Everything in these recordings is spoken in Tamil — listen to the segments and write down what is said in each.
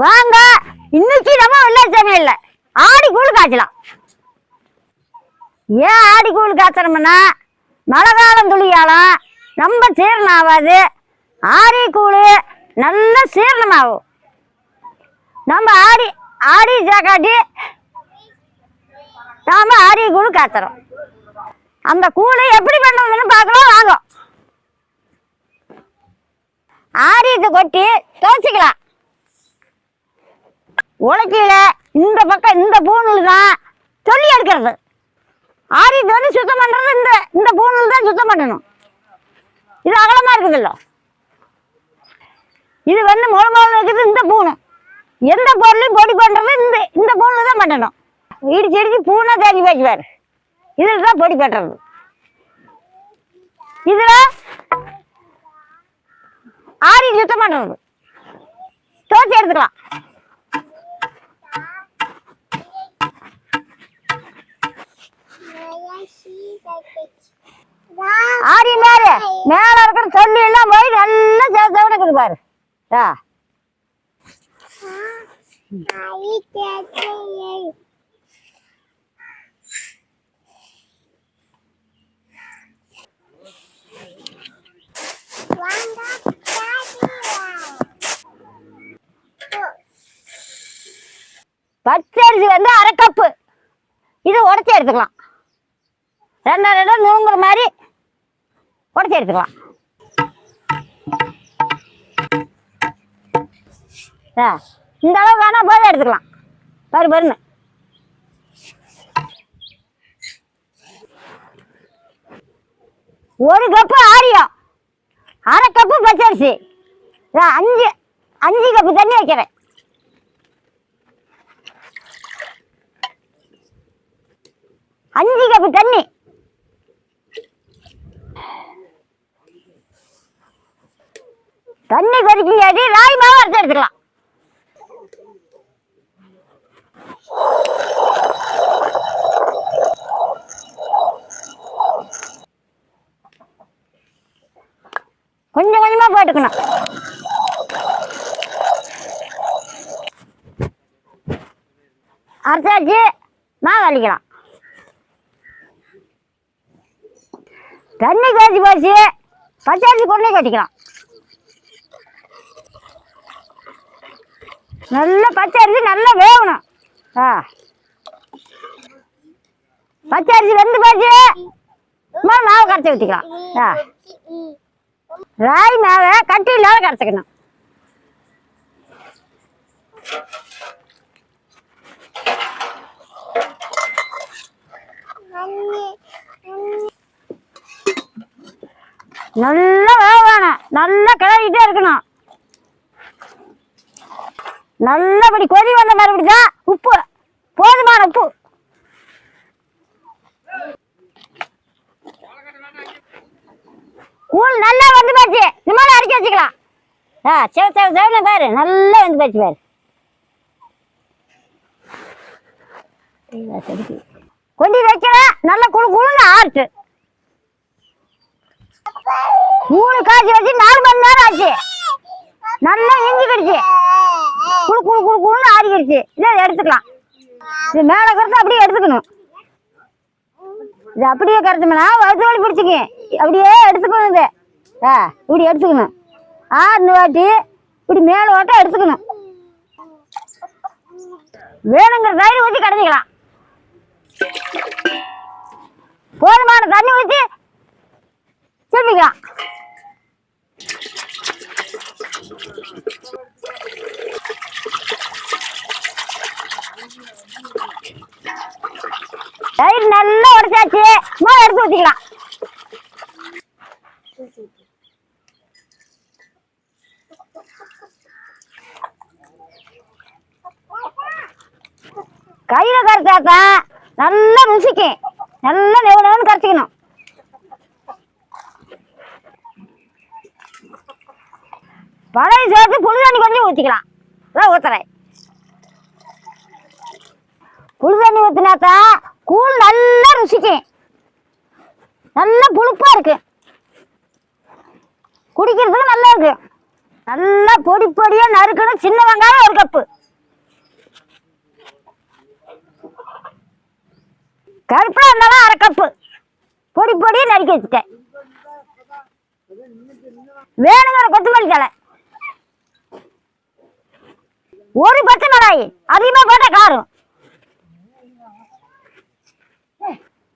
வாங்க. இன்னைக்கு நம்ம வெள்ளை சமையல்ல ஆடி கூழ் காய்ச்சலாம். ஏன் ஆடி கூழ் காய்ச்சணும்னா மழை காலம் துளியாலும் ரொம்ப சீரணம் ஆகாது ஆடி கூழ் நல்ல சீரணமாகும். நம்ம ஆடி ஆடி சாக்காட்டி நாம் ஆடி கூழ் காய்ச்சறோம். அந்த கூழை எப்படி பண்ணுறதுன்னு பார்க்கலாம் வாங்க. ஆரியத்தை கொட்டி துவச்சிக்கலாம். உலக்கையில் இந்த பக்கம் இந்த பூணூல் தான் சொல்லி எடுக்கிறது. ஆரியத்தை வந்து சுத்தம் பண்றது இந்த இந்த பூணூல் தான் சுத்தம் பண்ணணும். இது அகலமா இருக்குதுல்ல. இது வந்து முழு முழு இருக்குது இந்த பூணும். எந்த பொருளையும் பொடி பண்றது இந்த இந்த பூணில் தான் பண்ணணும். இடிச்சு இடிச்சு பூனை தேடி வச்சுவார் இதில் தான் பொடி பண்ணுறது இதில் ஆரி சுத்தம் பண்ணுறது தோச்சி எடுத்துக்கலாம். ஆடி மேல மேல இருக்கிற சொல்லி எல்லாம் போய் நல்லா சேர்த்து இருக்குது பாரு. ஆ பச்சரிசி வந்து அரை கப்பு இது உடச்சி எடுத்துக்கலாம். ரெண்டா ரெண்டா நுங்குற மாதிரி உடச்சி எடுத்துக்கலாம். ஆ இந்த அளவு வேணா போதும் எடுத்துக்கலாம். பரு பருன்னு. ஒரு கப்பு ஆரியம். அரை கப்பு பச்சரிசி. நான் அஞ்சு அஞ்சு கப்பு தண்ணி வைக்கிறேன். அஞ்சு கப்பு தண்ணி. தண்ணி கொதிக்குங்காட்டி ராய் மாவு அரைச்சி எடுத்துக்கலாம். கொஞ்சம் கொஞ்சமாக போட்டுக்கணும். அரைச்சாச்சு மாவு அள்ளிக்கலாம் தண்ணி காய்ச்சி போச்சு பச்சாச்சி கொண்டே கட்டிக்கலாம் நல்லா பச்சை அரிசி நல்லா வேகணும். ஆ. பச்சை அரிசி வெந்து போச்சு. சும்மா மாவு கரைச்சி ஊற்றிக்கலாம் ஆ. ராய் மாவை கட்டி இல்லாத கரைச்சிக்கணும். நல்லா வேகணும். நல்லா கிளறிக்கிட்டே இருக்கணும். நல்லபடி கொதி வந்த மறுபடி தான் உப்பு. போதுமான உப்பு. கூழ் நல்லா வந்து போச்சு. இந்த அரைச்சி வச்சுக்கலாம். ஆ செவ செவ செவன பாரு. நல்லா வந்து போச்சு பாரு. கொண்டு வைக்கல நல்லா குழு குழுங்க ஆறுட்டு மூணு காய்ச்சி வச்சு நாலு மணி நேரம் ஆச்சு. நல்லா இஞ்சி கடிச்சு குழு குழு குழு குழுன்னு ஆறிக்கிடுச்சு இதை எடுத்துக்கலாம். இது மேலே கருத்து அப்படியே எடுத்துக்கணும். இது அப்படியே கருத்துமனா வயிற்று வழி பிடிச்சிக்க. அப்படியே எடுத்துக்கணும் இது. ஆ இப்படி எடுத்துக்கணும். ஆறுனு வாட்டி இப்படி மேலே ஓட்ட எடுத்துக்கணும். வேணுங்கிற தயிர் ஊற்றி கடைஞ்சிக்கலாம். போதுமான தண்ணி ஊற்றி திரும்பிக்கலாம் தயிர் நல்லா உடைச்சாச்சு சும்மா எடுத்து ஊற்றிக்கலாம் கையில கரைச்சாதான் நல்லா ருசிக்கும். நல்லா நெவ நெவுன்னு கரைச்சிக்கணும். பழைய சேர்த்து புளி தண்ணி கொஞ்சம் ஊற்றிக்கலாம் அதான் ஊற்றுறேன் புளி தண்ணி ஊற்றினாத்தா கூழ் நல்லா ருசிக்கும் நல்லா புளிப்பா இருக்கு. குடிக்கிறதுக்கு நல்லா இருக்கு. நல்லா பொடி பொடியா நறுக்கணும். சின்ன வெங்காயம் ஒரு கப்பு. கருப்பா இருந்தாலும் அரை கப்பு. பொடி பொடியா நறுக்கி வச்சுட்டேன். வேணுங்கிற கொத்தமல்லி தலை ஒரு பச்சை மிளகாய். அதிகமா போட்டா காரும்.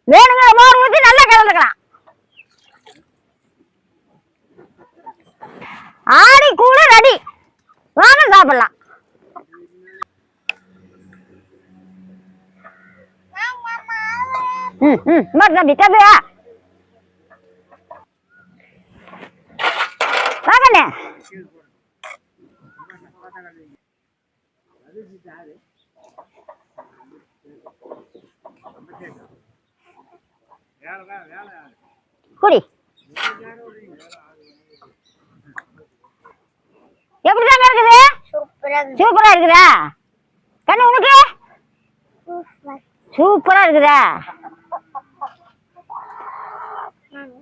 வேணுங்கிற மோர் ஊற்றி நல்லா கலந்துக்கலாம் ஆடி கூட ரெடி. வாங்க சாப்பிடலாம். ம் ம் மாதிரி தம்பி தம்பியா வாங்கண்ணே. குடி. எப்படிதாங்க இருக்குது? சூப்பரா இருக்குதா. கண்ணு உனக்கு? சூப்பரா இருக்குதா?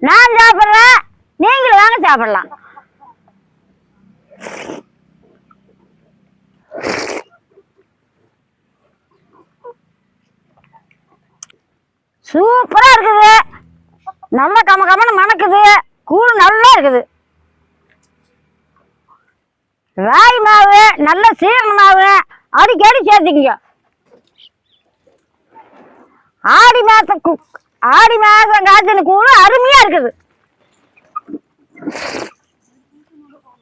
நான் சாப்பிடுறேன். நீங்களும் வாங்க சாப்பிடலாம். சூப்பரா இருக்குது. நல்ல கம கமன்னு மணக்குது. கூழ் நல்லா இருக்குது. ராய் மாவு நல்ல சீரண மாவு அடிக்கடி சேர்த்துக்கிங்க. ஆடி மாதம் ஆடி மாதம் காய்ச்சின கூழ் அருமையா இருக்குது.